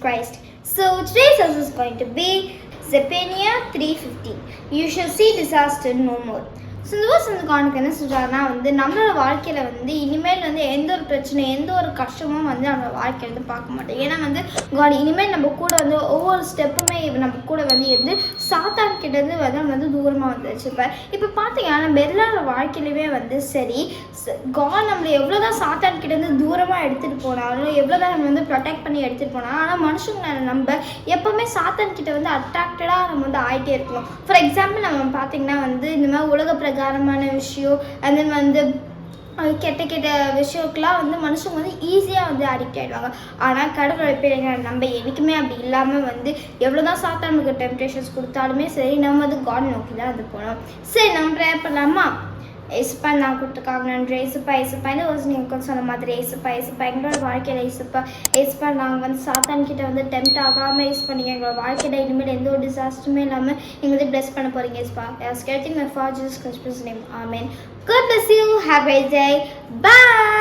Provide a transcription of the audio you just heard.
Christ. So today's verse is going to be Zephaniah 3.15. You shall see disaster no more. So இந்த வந்து கானுக்கு என்ன சொல்கிறாருன்னா வந்து நம்மளோட வாழ்க்கையில் வந்து இனிமேல் வந்து எந்த ஒரு பிரச்சனை எந்த ஒரு கஷ்டமும் வந்து நம்ம வாழ்க்கையில வந்து பார்க்க மாட்டோம். ஏன்னா வந்து காட் இனிமேல் நம்ம கூட வந்து ஒவ்வொரு ஸ்டெப்புமே நம்ம கூட வந்து எது சாத்தான் கிட்டேருந்து வந்து நம்ம வந்து தூரமாக வந்து வச்சுருப்பார். இப்போ பார்த்தீங்கன்னா நம்ம எல்லாரோட வாழ்க்கையிலுமே வந்து சரி காட் நம்மளை எவ்வளோ தான் சாத்தான் கிட்டேருந்து தூரமாக எடுத்துகிட்டு போனாலும் எவ்வளோ தான் நம்ம வந்து ப்ரொடெக்ட் பண்ணி எடுத்துகிட்டு போனாலும் ஆனால் மனுஷங்களை நம்ம எப்போவுமே சாத்தான் கிட்ட வந்து அட்ராக்டடாக நம்ம வந்து ஆகிட்டே இருக்கணும். ஃபார் எக்ஸாம்பிள் நம்ம பார்த்தீங்கன்னா வந்து இந்த மாதிரி உலக பிரகாரமான விஷயம். அந்த வந்து கெட்ட கெட்ட விஷயத்துக்குலாம் வந்து மனுஷங்க வந்து ஈஸியாக வந்து அடிக்ட் ஆகிடுவாங்க ஆனால் கடவுளோட பிள்ளைங்க நம்ம என்றைக்குமே அப்படி இல்லாமல் வந்து எவ்வளோ தான் சாத்தா நமக்கு டெம்டேஷன்ஸ் கொடுத்தாலுமே சரி நம்ம வந்து காட் நோக்கி தான் அது போகணும். சரி நம்ம ப்ரேயர் பண்ணலாமா? ஏசுப்பா நான் கொடுத்துருக்காங்க நன்றி. ஏசுப்பா ஏசுப்பா. ஒரு நீங்கள் கொஞ்சம் சொன்ன மாதிரி ஏசுப்பா ஏசுப்பா. எங்களோட வாழ்க்கையில் ஏசுப்பா. ஏசுப்பா நாங்கள் வந்து சாத்தான்கிட்ட வந்து டெம்ட் ஆகாமல் யூஸ் பண்ணிக்க எங்களோட வாழ்க்கையில் இனிமேல் எந்த ஒரு டிசாஸ்டருமே இல்லாமல் எங்களை வந்து பண்ண போகிறீங்க ஏசுப்பா. I getting for father Jesus name name. Amen. Good bless you have a great